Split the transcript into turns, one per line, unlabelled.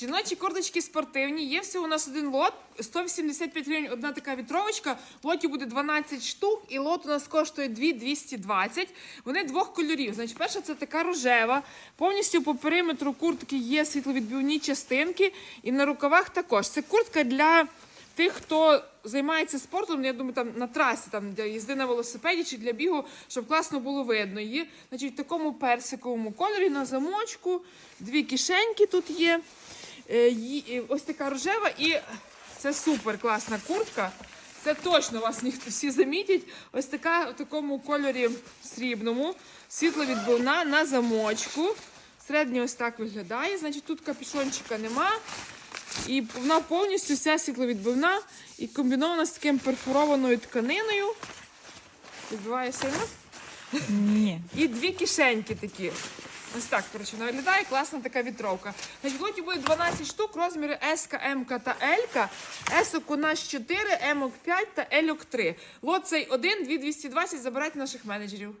Жіночі курточки спортивні. Є всього у нас один лот. 185 гривень одна така вітровочка. В лоті буде 12 штук, і лот у нас коштує 2 220. Вони двох кольорів. Значить, перша це така рожева. Повністю по периметру куртки є світловідбивні частинки, і на рукавах також. Це куртка для тих, хто займається спортом, я думаю, там на трасі, там для їзди на велосипеді чи для бігу, щоб класно було видно. Її, значить, в такому персиковому кольорі на замочку, дві кишеньки тут є. Е, і Ось така рожева, і це супер класна куртка. Це точно вас ніхто всі замітять. Ось така в такому кольорі срібному, світловідбивна на замочку. Середньо ось так виглядає. Значить, тут капюшончика нема. І вона повністю вся світловідбивна і комбінована з таким перфорованою тканиною. Відбиває сильно.
Ні.
І дві кишеньки такі. Ось так, коротше, виглядає класна така вітровка. Значить, лоті буде 12 штук, розміри S, М та L. S у нас 4, М 5 та L 3. Лот цей 1, 2 220, забирайте наших менеджерів.